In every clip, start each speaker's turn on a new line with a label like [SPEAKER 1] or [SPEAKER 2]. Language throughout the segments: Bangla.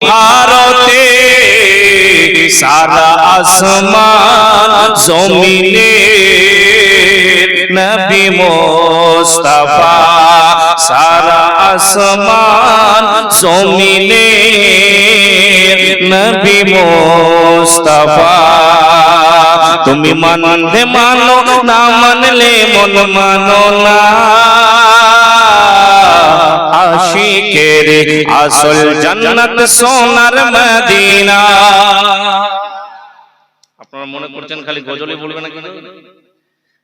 [SPEAKER 1] ভারতে সারা আসমান জমিনে নবী মোস্তফা, সারা আসমান জমিনে নবী মোস্তফা। তুমি মানলে মানো না মানলে মন মানো না। আসল জান্নাত সোনার মদিনা। আপনারা মনে করছেন খালি গজলে বলবে না কেন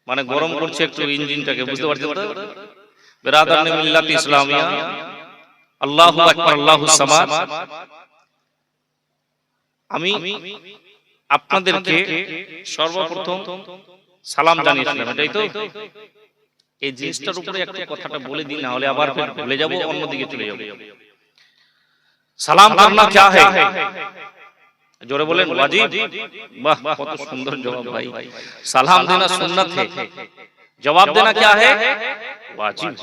[SPEAKER 1] মানে গরম করছে একটু ইঞ্জিনটাকে বুঝতে পারছেন তো? বেরাদার মিল্লাত ইসলামিয়া। আল্লাহু আকবার আল্লাহু সামাদ। আমি আপনাদেরকে সর্বপ্রথম সালাম জানিয়েছিলাম এটাই তো? এই জিনিসটার উপরে একটা কথাটা বলে দিন না হলে আবার ভুলে যাব অন্যদিকে চলে যাব। সালাম করনা क्या है জোরে বলেন ওয়াজিব বাহ কত সুন্দর জবাব ভাই সালাম দেনা সুন্নত है জবাব দেনা क्या है ওয়াজিব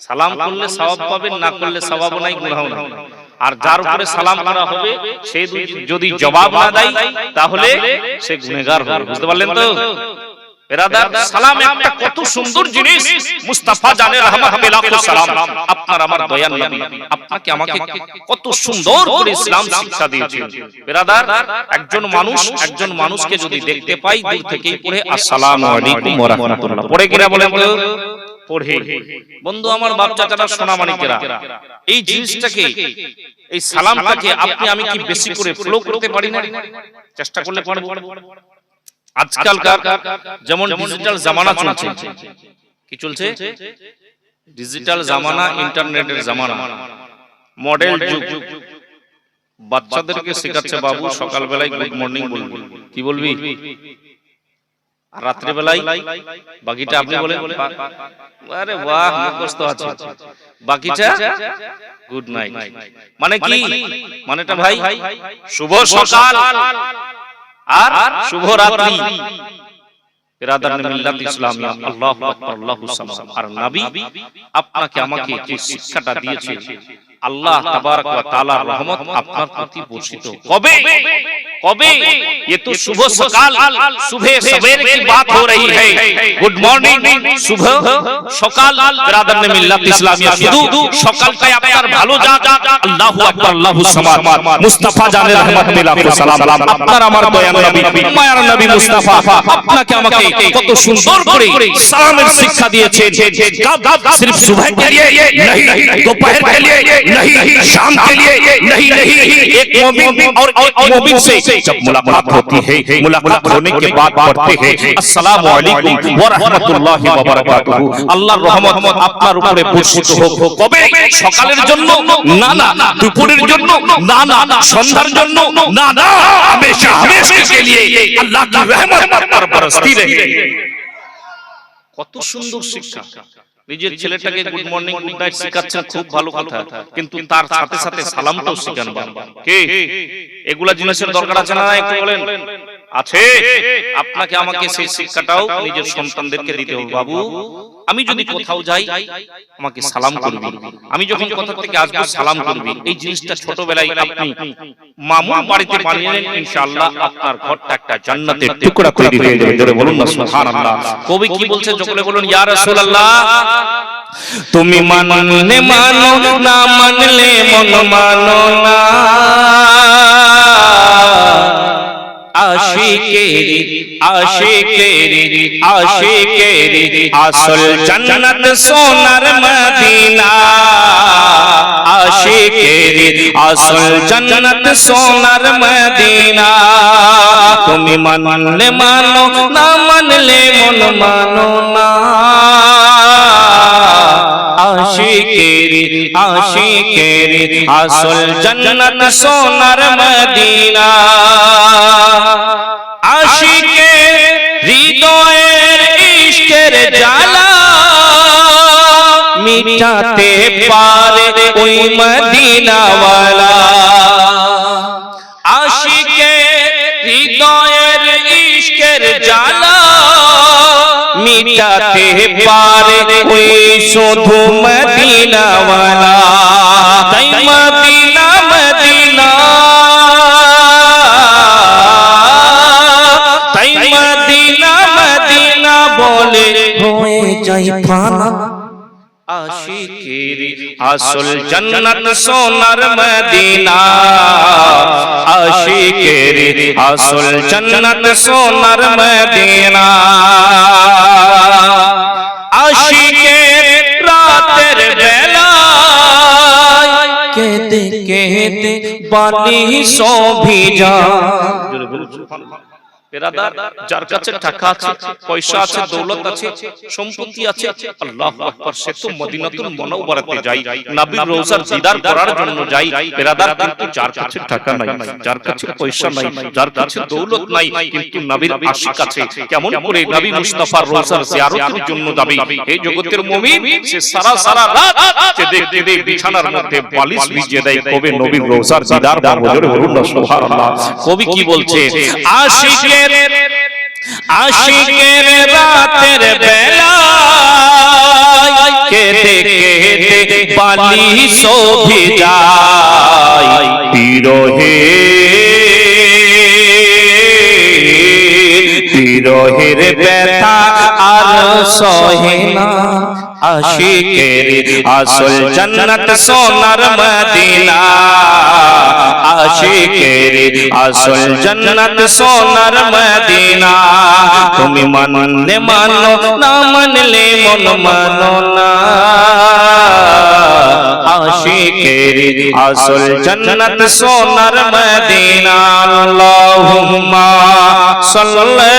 [SPEAKER 1] সালাম করলে সওয়াব পাবেন না করলে সওয়াব নাই গুনাহ নাই আর যার উপরে সালাম করা হবে সে যদি জবাব না দেয় তাহলে সে গুনেগার হবে বুঝতে পারলেন তো বেরাদার সালাম একটা কত সুন্দর জিনিস। মুস্তাফা জানে সালাম। আপনার আমার দয়ার নবী। আপনাকে আমাকে কত সুন্দর করে ইসলাম শিক্ষা দিয়েছেন। একজন মানুষ একজন মানুষকে যদি দেখতে পাই দূর থেকেই পড়ে আসসালামু আলাইকুম ওয়া রাহমাতুল্লাহ। পড়ে কিনা বলেন পড়ে। বন্ধু আমার বাপ চাচারা সোনামানিকেরা এই জিনিসটাকে এই সালামটাকে আপনি আমি কি বেশি করে ফলো করতে পারি না? চেষ্টা করলে পারব। আজকালকার যেমন ডিজিটাল জামানা চলছে। কি চলছে? ডিজিটাল জামানা ইন্টারনেটের জামানা। মডেল যুগ। বাচ্চাদেরকে শেখাচ্ছে বাবু সকালবেলায় গুড মর্নিং বলবি। কি বলবি? আর রাত্রিবেলায় বাকিটা আপনি বলেন। আরে বাহ মুখস্থ আছে। বাকিটা? গুড নাইট মানে কি? মানেটা ভাই শুভ সকাল। আর শুভ রাত্রি বিরাদার মিল্লাত ইসলামিয়া। আল্লাহু আকবার আল্লাহু সামাদ আর নবী আপনাকে আমাকে যে শিক্ষাটা দিয়েছে আল্লাহ তাবারক ওয়া তাআলার রহমত আপনার প্রতি বর্ষিত কবে কবে ये तो सुबह सकाल सुबह सवेरे की बात हो रही है गुड मॉर्निंग सुबह সকাল বিরাদার মিল্লাত ইসলামিয়া শুধু সকালটাই আপনার ভালো যাক আল্লাহু আকবার আল্লাহু সামাদ মুস্তাফা জানের রহমত মিলাকু সালাম আপনার আমার দয়ার নবী মায়ার নবী মুস্তাফা আপনাকে আমাকে কত সুন্দর করে সালামের শিক্ষা দিয়েছেন কব सिर्फ सुबह के लिए नहीं दोपहर के लिए नहीं शाम के लिए नहीं नहीं एक और से जब मुलाकात होती है मुलाकात होने के बाद पढ़ते हैं अस्सलाम वालेकुम व रहमत আপনার উপরে বর্ষিত হোক কবে সকালের জন্য না না দুপুরের জন্য না না সন্ধ্যার জন্য না না हमेशा हमेशा के लिए अल्लाह की रहमत पर बरसती रहे। কত সুন্দর শিক্ষা নিজের ছেলেটাকে গুড মর্নিং গুড নাইট শেখাচ্ছেন খুব ভালো কথা। কিন্তু তার সাথে সাথে সালামটাও শেখান বাবা কে? এগুলা জিনিসের দরকার আছে না? একটু বলেন। আছে। আপনাকে আমাকে সেই শিক্ষাটাও নিজের সন্তানদেরকে দিতে হবে বাবু। আমি যদি কোথাও যাই আমাকে সালাম করবি। আমি যখন কোথা থেকে আসব সালাম করবি। এই জিনিসটা ছোটবেলায় আপনি মামুর বাড়িতে বানিয়ে নেন ইনশাআল্লাহ আপনার ঘরটা একটা জান্নাতের টুকরা তৈরি হয়ে যাবে। জোরে বলুন না সুবহানাল্লাহ। কবি কি বলছে যখন বলুন ইয়া রাসূলুল্লাহ। তুমি মানলে মানো না মানলে মন মানো না আশিকেরি আশিকেরি আশিকেরি আসল জান্নাত সোনার মদিনা আশিকেরি আসল জান্নাত সোনার মদিনা তুমি মানলে মানো না মানলে মন মানো না আশিকেরি আশিকেরি আসল জান্নাত সোনার মদিনা হতে পারে ওই মদিনাওয়ালা। আশিকে হৃদয়ের ইশকের জ্বালা মিটাতে পারে ওই শুধু মদিনাওয়ালা। তাই মদিনা মদিনা।
[SPEAKER 2] তাই মদিনা মদিনা বলে, হয়ে যাই ফানা
[SPEAKER 1] আশিকের আসল জান্নাত সোনার মদিনা। আশিকের আসল জান্নাত সোনার মদিনা। আশিকের রাতের বেলা
[SPEAKER 2] কেঁদে কেঁদে বালি সভি যা
[SPEAKER 1] পেরাদার যার কাছে টাকা আছে, পয়সা আছে, দৌলত আছে, সম্পত্তি আছে, আল্লাহ আকবার, সে তো মদিনাতুল মুনাওয়ারাতে যাই নবীর রওজার দিদার করার জন্য যাই পেরাদার কিন্তু যার কাছে টাকা নাই, যার কাছে পয়সা নাই, যার কাছে দৌলত নাই, কিন্তু নবীর আশিক আছে। কেমন করে নবী মুস্তাফার রওজার জিয়ারতের জন্য যাবে? এই জগতের মুমিন, সে সারা সারা রাত কেঁদে কেঁদে বিছানার মধ্যে বালিশ ভিজিয়ে দেয়। কবে নবীর রওজার দিদার করব জোরে বলুন সুবহানাল্লাহ। কবি কি বলছে আশিকের আশিকের রাতের বেলা কেঁদে কেঁদে বালি শোভে যায়। বিরহে বিরহের ব্যথা আর সহে না। আশিকের আসল জান্নাত সোনার মদিনা। আসল জন্নত সোনার মদিনা। তুমি মানলে মানো না মানলে মন মানো না। আশিকের আসল জন্নত সোনার মদিনা। আল্লাহুম্মা সাল্লি